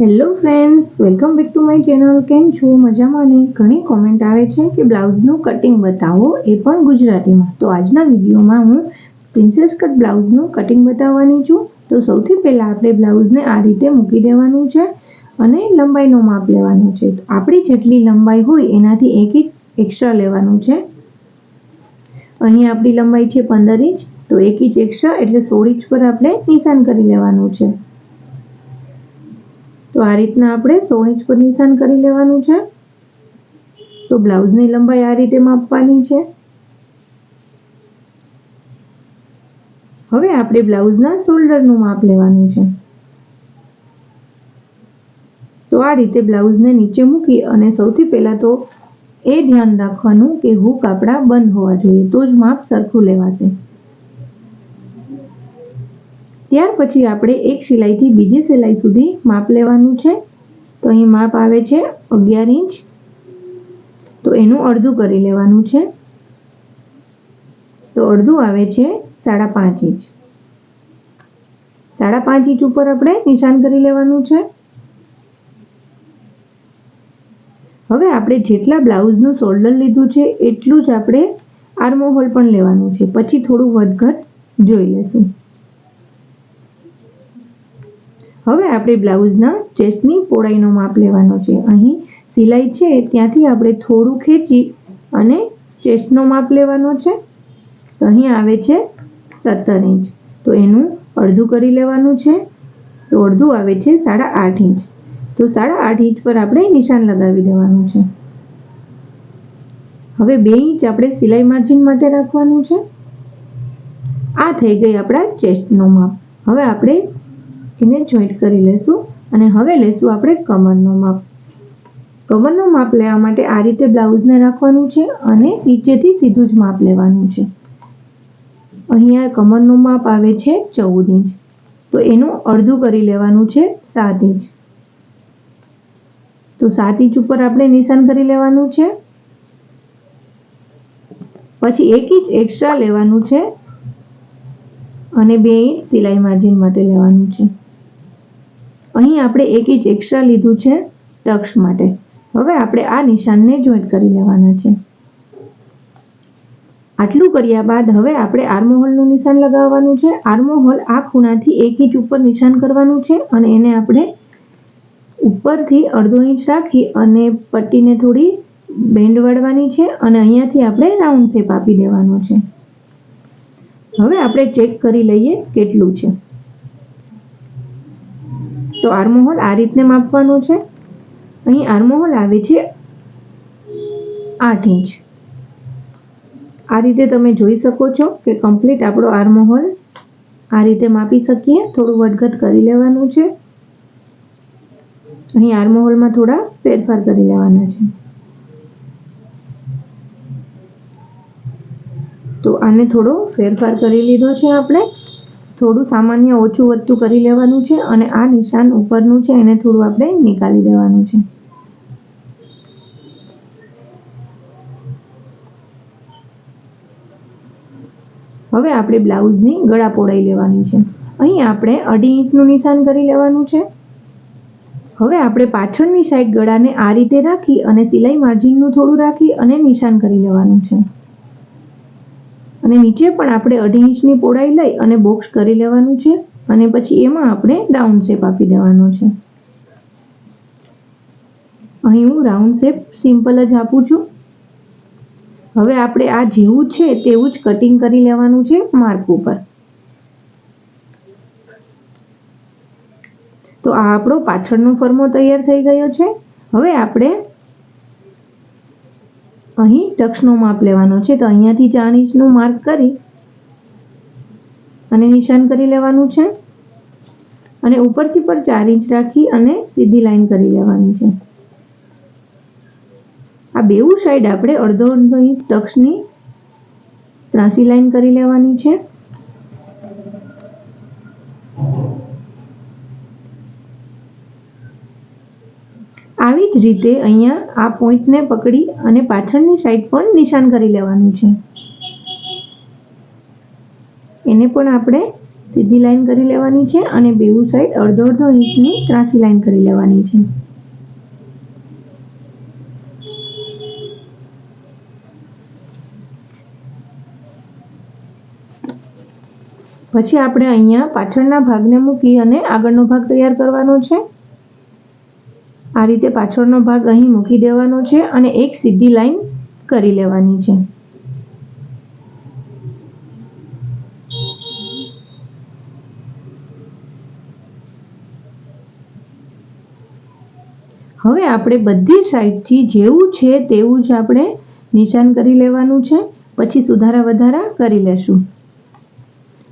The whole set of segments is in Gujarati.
Hello friends welcome back to my channel કેમ છો? મજામાં ને? ઘણી કોમેન્ટ આવે છે કે બ્લાઉઝનું કટિંગ બતાવો, એ પણ ગુજરાતીમાં. તો આજના વિડીયોમાં હું પ્રિન્સેસ કટ બ્લાઉઝનું કટિંગ બતાવવાની છું. તો સૌથી પહેલાં આપણે બ્લાઉઝને આ રીતે મૂકી દેવાનું છે અને લંબાઈનો માપ લેવાનું છે. આપણી જેટલી લંબાઈ હોય એનાથી એક ઇંચ એક્સ્ટ્રા લેવાનું છે. અહીં આપણી લંબાઈ છે પંદર ઇંચ, તો એક ઇંચ એક્સ્ટ્રા એટલે સોળ ઇંચ પર આપણે નિશાન કરી લેવાનું છે. તો આ રીતના આપણે સોળ ઇંચ પર નિશાન કરી લેવાનું છે. તો બ્લાઉઝની લંબાઈ આ રીતે માપવાની છે. હવે આપણે બ્લાઉઝના શોલ્ડરનું માપ લેવાનું છે. તો આ રીતે બ્લાઉઝને નીચે મૂકી અને સૌથી પહેલાં તો એ ધ્યાન રાખવાનું કે હૂક આપણા બંધ હોવા જોઈએ. તો જ માપ સરખું લેવાશે. ત્યાર પછી આપણે એક સિલાઈથી બીજી સિલાઈ સુધી માપ લેવાનું છે. તો અહીં માપ આવે છે અગિયાર ઇંચ. તો એનું અડધું કરી લેવાનું છે. તો અડધું આવે છે સાડા પાંચ ઇંચ. સાડા પાંચ ઇંચ ઉપર આપણે નિશાન કરી લેવાનું છે. હવે આપણે જેટલા બ્લાઉઝનું શોલ્ડર લીધું છે એટલું જ આપણે આર્મોહોલ પણ લેવાનું છે. પછી થોડું વધઘટ જોઈ લેશું. હવે આપણે બ્લાઉઝના ચેસ્ટની પહોળાઈનો માપ લેવાનો છે. અહીં સિલાઈ છે, ત્યાંથી આપણે થોડું ખેંચી અને ચેસ્ટનો માપ લેવાનો છે. અહીં આવે છે સત્તર ઇંચ. તો એનું અડધું કરી લેવાનું છે. તો અડધું આવે છે સાડા આઠ ઇંચ. તો સાડા આઠ ઇંચ પર આપણે નિશાન લગાવી દેવાનું છે. હવે બે ઇંચ આપણે સિલાઈ માર્જિન માટે રાખવાનું છે. આ થઈ ગઈ આપણા ચેસ્ટનો માપ. હવે આપણે એને જોઈન્ટ કરી લેશું અને હવે લેશું આપણે કમરનો માપ. કમરનો માપ લેવા માટે આ રીતે બ્લાઉઝને રાખવાનું છે અને નીચેથી સીધું જ માપ લેવાનું છે. અહીંયા કમરનું માપ આવે છે ચૌદ ઇંચ. તો એનું અડધું કરી લેવાનું છે સાત ઇંચ. તો સાત ઇંચ ઉપર આપણે નિશાન કરી લેવાનું છે. પછી એક ઇંચ એક્સ્ટ્રા લેવાનું છે અને બે ઇંચ સિલાઈ માર્જિન માટે લેવાનું છે. અહીં આપણે એક ઇંચ એક્સ્ટ્રા લીધું છે ટક્સ માટે. હવે આપણે આ નિશાનને જોઈન્ટ કરી લેવાના છે. આટલું કર્યા બાદ હવે આપણે આર્મોહોલનું નિશાન લગાવવાનું છે. આર્મોહોલ આ ખૂણાથી એક ઇંચ ઉપર નિશાન કરવાનું છે અને એને આપણે ઉપરથી અડધો ઇંચ રાખી અને પટ્ટીને થોડી બેન્ડ વાળવાની છે અને અહીંયાથી આપણે રાઉન્ડ શેપ આપી દેવાનો છે. હવે આપણે ચેક કરી લઈએ કેટલું છે. તો આર્મોહોલ આ રીતને માપવાનું છે. અહીં આર્મોહોલ આવે છે આઠ ઇંચ. આ રીતે તમે જોઈ શકો છો કે કમ્પ્લીટ આપણો આર્મોહોલ આ રીતે માપી શકીએ. થોડું વધઘટ કરી લેવાનું છે. અહીં આર્મોહોલમાં થોડા ફેરફાર કરી લેવાના છે. તો આને થોડો ફેરફાર કરી લીધો છે આપણે. થોડું સામાન્ય ઓછું વધતું કરી લેવાનું છે અને આ નિશાન ઉપરનું છે, એને થોડું આપણે નીકાળી દેવાનું છે. હવે આપણે બ્લાઉઝની ગળા પહોળાઈ લેવાની છે. અહીં આપણે અઢી ઇંચનું નિશાન કરી લેવાનું છે. હવે આપણે પાછળની સાઈડ ગળાને આ રીતે રાખી અને સિલાઈ માર્જિનનું થોડું રાખી અને નિશાન કરી લેવાનું છે. અને નીચે પણ આપણે અઢી ઇંચની પહોળાઈ લઈ અને બોક્સ કરી લેવાનું છે અને પછી એમાં આપણે રાઉન્ડ શેપ આપી દેવાનો છે. અહીં હું રાઉન્ડ શેપ સિમ્પલ જ આપું છું. હવે આપણે આ જેવું છે તેવું જ કટિંગ કરી લેવાનું છે માર્ક ઉપર. તો આ આપણો પાછળનો ફરમો તૈયાર થઈ ગયો છે. હવે આપણે અહીં ટક્સનો માપ લેવાનો છે. તો અહીંયાથી ચાર ઇંચનું માર્ક કરી અને નિશાન કરી લેવાનું છે. અને ઉપરથી પર ચાર ઇંચ રાખી અને સીધી લાઈન કરી લેવાની છે. આ બેઉ સાઈડ આપણે અડધો અડધો ઇંચ ટક્સની ત્રાસી લાઈન કરી લેવાની છે આવી રીતે અહીંયા આ પોઈન્ટને પકડી અને પાછળની સાઈડ પણ નિશાન કરી લેવાનું છે. એને પણ આપણે સીધી લાઈન કરી લેવાની છે અને બેઉ સાઈડ અડધો અડધો ઇંચની ત્રાસી લાઈન કરી લેવાની છે. પછી આપણે અહીંયા પાછળના ભાગને મૂકી અને આગળનો ભાગ તૈયાર કરવાનો છે. આ રીતે પાછળનો ભાગ અહીં મૂકી દેવાનો છે અને એક સીધી લાઈન કરી લેવાની છે. હવે આપણે બધી સાઈડથી જેવું છે તેવું જ આપણે નિશાન કરી લેવાનું છે, પછી સુધારા વધારા કરી લેશું.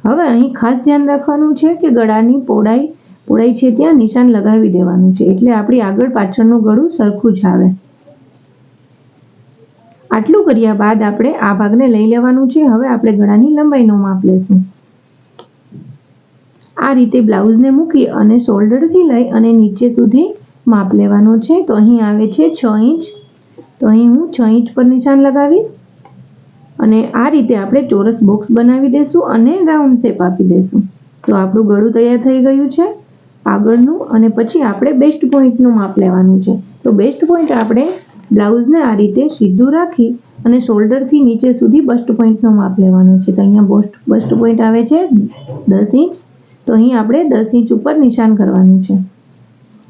હવે અહીં ખાસ ધ્યાન રાખવાનું છે કે ગળાની પહોળાઈ પહોળાઈ છે ત્યાં નિશાન લગાવી દેવાનું છે. એટલે આપણી આગળ પાછળનું ગળું સરખું જ આવે. આટલું કર્યા બાદ આપણે આ ભાગને લઈ લેવાનું છે. હવે આપણે ગળાની લંબાઈનો માપ લેશું. આ રીતે બ્લાઉઝને મૂકી અને શોલ્ડરથી લઈ અને નીચે સુધી માપ લેવાનો છે. તો અહીં આવે છે છ ઇંચ. તો અહીં હું છ ઇંચ પર નિશાન લગાવીશ. અને આ રીતે આપણે ચોરસ બોક્સ બનાવી દઈશું અને રાઉન્ડ શેપ આપી દઈશું તો આપણું ગળું તૈયાર થઈ ગયું છે. આગળનું અને પછી આપણે બેસ્ટ પોઈન્ટનું માપ લેવાનું છે. તો બેસ્ટ પોઈન્ટ આપણે બ્લાઉઝને આ રીતે સીધું રાખી અને શોલ્ડરથી નીચે સુધી બસ્ટ પોઈન્ટનો માપ લેવાનું છે. તો અહીંયા બસ્ટ બસ્ટ પોઈન્ટ આવે છે દસ ઇંચ. તો અહીં આપણે દસ ઇંચ ઉપર નિશાન કરવાનું છે.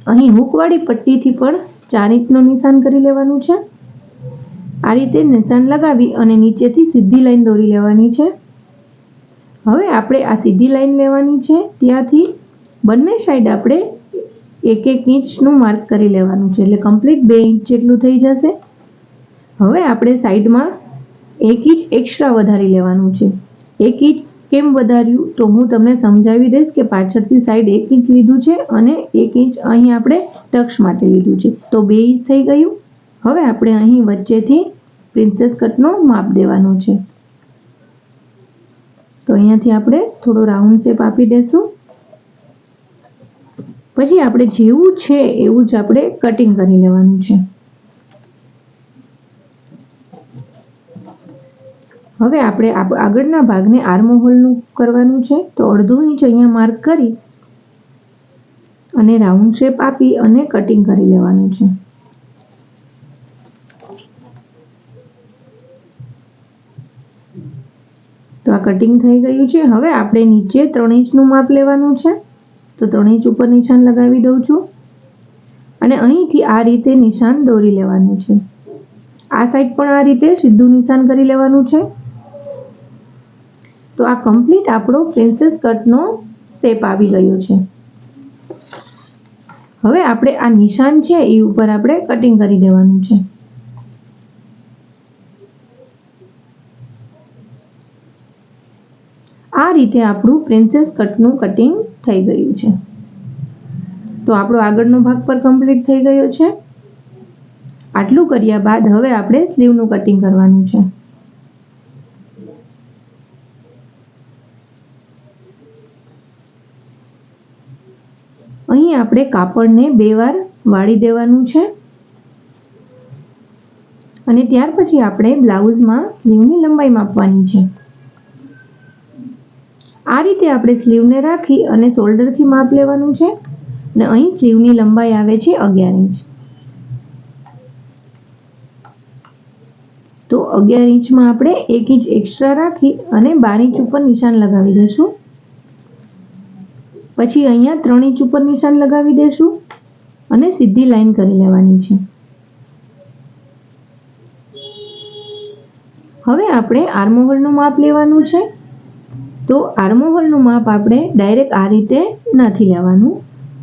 અહીં હૂકવાળી પટ્ટીથી પણ ચાર ઇંચનું નિશાન કરી લેવાનું છે. આ રીતે નિશાન લગાવી અને નીચેથી સીધી લાઈન દોરી લેવાની છે. હવે આપણે આ સીધી લાઈન લેવાની છે ત્યાંથી બંને સાઈડ આપણે એક એક ઇંચનું માર્ક કરી લેવાનું છે. એટલે કમ્પ્લીટ બે ઇંચ જેટલું થઈ જશે. હવે આપણે સાઈડમાં એક ઇંચ એક્સ્ટ્રા વધારી લેવાનું છે. એક ઇંચ કેમ વધાર્યું? તો હું તમને સમજાવી દઈશ કે પાછળથી સાઈડ એક ઇંચ લીધું છે અને એક ઇંચ અહીં આપણે ટક્સ માટે લીધું છે. તો બે ઇંચ થઈ ગયું. હવે આપણે અહીં વચ્ચેથી પ્રિન્સેસ કટનો માપ દેવાનો છે. તો અહીંયાથી આપણે થોડો રાઉન્ડ શેપ આપી દેશું. પછી આપણે જેવું છે એવું જ આપણે કટિંગ કરી લેવાનું છે. હવે આપણે આગળના ભાગને આર્મહોલનું કરવાનું છે, તો અડધો ઇંચ અહીંયા માર્ક કરી અને રાઉન્ડ શેપ આપી અને કટિંગ કરી લેવાનું છે. તો આ કટિંગ થઈ ગયું છે. હવે આપણે નીચે ત્રણ ઇંચનું માપ લેવાનું છે. તો ત્રણેય ઇંચ ઉપર નિશાન લગાવી દઉં છું. અને અહીંથી આ રીતે નિશાન દોરી લેવાનું છે. આ સાઈડ પણ આ રીતે સીધું નિશાન કરી લેવાનું છે. તો આ કમ્પ્લીટ આપણો પ્રિન્સેસ કટનો શેપ આવી ગયો છે. હવે આપણે આ નિશાન છે એ ઉપર આપણે કટિંગ કરી દેવાનું છે. આ રીતે આપણું પ્રિન્સેસ કટનું કટિંગ થઈ ગયું છે. તો આપણો આગળનો ભાગ પર કમ્પ્લીટ થઈ ગયો છે. આટલું કર્યા બાદ હવે આપણે સ્લીવનું કટિંગ કરવાનું છે. અહીં આપણે કાપડને બે વાર વાળી દેવાનું છે. અને ત્યાર પછી આપણે બ્લાઉઝમાં સ્લીવની લંબાઈ માપવાની છે. આ રીતે આપણે સ્લીવને રાખી અને શોલ્ડરથી માપ લેવાનું છે અને અહીં સ્લીવની લંબાઈ આવે છે અગિયાર ઇંચ. તો અગિયાર ઇંચમાં આપણે એક ઇંચ એક્સ્ટ્રા રાખી અને બાર ઇંચ ઉપર નિશાન લગાવી દઈશું. પછી અહીંયા ત્રણ ઇંચ ઉપર નિશાન લગાવી દઈશું અને સીધી લાઈન કરી લેવાની છે. હવે આપણે આર્મોહોલનું માપ લેવાનું છે. તો આર્મોહોલનું માપ આપણે ડાયરેક્ટ આ રીતે નથી લેવાનું.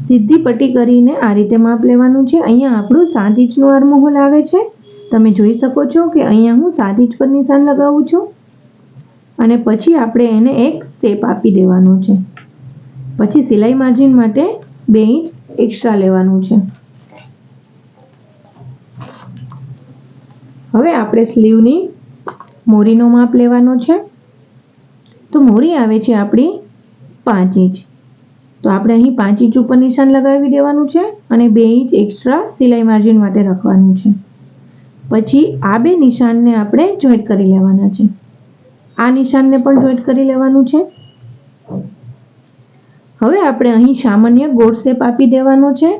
સીધી પટ્ટી કરીને આ રીતે માપ લેવાનું છે. અહીંયા આપણું સાત ઇંચનું આર્મોહોલ આવે છે. તમે જોઈ શકો છો કે અહીંયા હું સાત ઇંચ પર નિશાન લગાવું છું. અને પછી આપણે એને એક સ્ટેપ આપી દેવાનો છે. પછી સિલાઈ માર્જિન માટે બે ઇંચ એક્સ્ટ્રા લેવાનું છે. હવે આપણે સ્લીવની મોરીનો માપ લેવાનો છે. તો મોરી આવે છે આપણી પાંચ ઇંચ. તો આપણે અહીં પાંચ ઇંચ ઉપર નિશાન લગાવી દેવાનું છે અને બે ઇંચ એક્સ્ટ્રા સિલાઈ માર્જિન માટે રાખવાનું છે. પછી આ બે નિશાનને આપણે જોઈન્ટ કરી લેવાના છે. આ નિશાનને પણ જોઈન્ટ કરી લેવાનું છે. હવે આપણે અહીં સામાન્ય ગોળ શેપ આપી દેવાનો છે.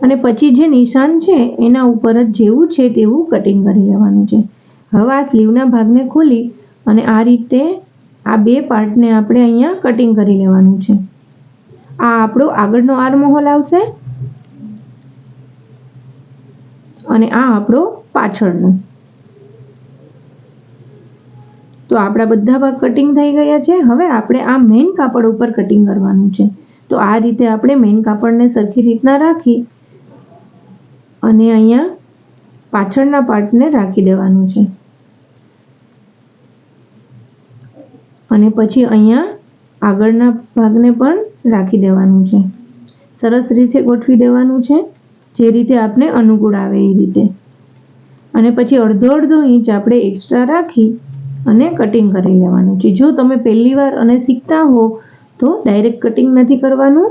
અને પછી જે નિશાન છે એના ઉપર જ જેવું છે તેવું કટિંગ કરી લેવાનું છે. હવે આ સ્લીવના ભાગને ખોલી અને આ રીતે આ બે પાર્ટને આપણે અહીંયા કટિંગ કરી લેવાનું છે. આ આપણો આગળનો આર્મહોલ આવશે અને આ આપણો પાછળનો. તો આપણા બધા ભાગ કટિંગ થઈ ગયા છે. હવે આપણે આ મેઇન કાપડ ઉપર કટિંગ કરવાનું છે. તો આ રીતે આપણે મેઇન કાપડને સરખી રીતના રાખી અને અહીંયા પાછળના પાર્ટને રાખી દેવાનું છે. અને પછી અહીંયા આગળના ભાગને પણ રાખી દેવાનું છે. સરસ રીતે ગોઠવી દેવાનું છે, જે રીતે આપણે અનુકૂળ આવે એ રીતે. અને પછી અડધો અડધો ઇંચ આપણે એક્સ્ટ્રા રાખી અને કટિંગ કરી લેવાનું છે. જો તમે પહેલી વાર અને શીખતા હો, તો ડાયરેક્ટ કટિંગ નથી કરવાનું.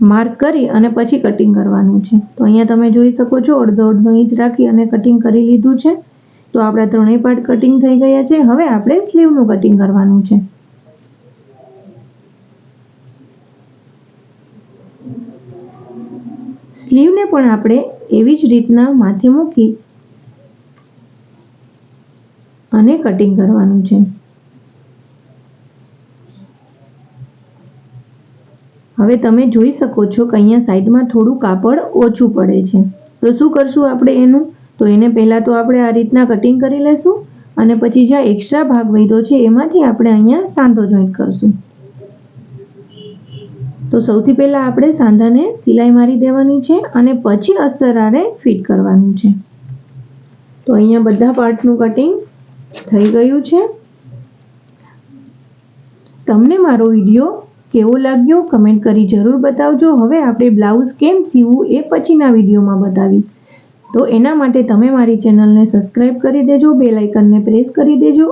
માર્ક કરી અને પછી કટિંગ કરવાનું છે. તો અહીંયા તમે જોઈ શકો છો અડધો અડધો ઇંચ રાખી અને કટિંગ કરી લીધું છે. તો આપણા ત્રણેય પાર્ટ કટિંગ થઈ ગયા છે. હવે આપણે સ્લીવનું કટિંગ કરવાનું છે. સ્લીવને પણ આપણે એવી જ રીતના માથે મૂકી અને કટિંગ કરવાનું છે. હવે તમે જોઈ શકો છો કે અહીંયા સાઈડમાં થોડું કાપડ ઓછું પડે છે. તો શું કરશું આપણે એનું? તો એને પહેલાં તો આપણે આ રીતના કટિંગ કરી લેશું અને પછી જ્યાં એક્સ્ટ્રા ભાગ વધ્યો છે એમાંથી આપણે અહીંયા સાંધો જોઈન્ટ કરશું. તો સૌથી પહેલાં આપણે સાંધાને સિલાઈ મારી દેવાની છે અને પછી અસરારે ફિટ કરવાનું છે. તો અહીંયા બધા પાર્ટનું કટિંગ થઈ ગયું છે. તમને મારો વીડિયો કેવો લાગ્યો કમેન્ટ કરી જરૂર બતાવજો. હવે આપણે બ્લાઉઝ કેમ સીવવું એ પછીના વિડીયોમાં બતાવી તો એના માટે તમે મારી ચેનલને સબસ્ક્રાઈબ કરી દેજો બેલ આઇકનને પ્રેસ કરી દેજો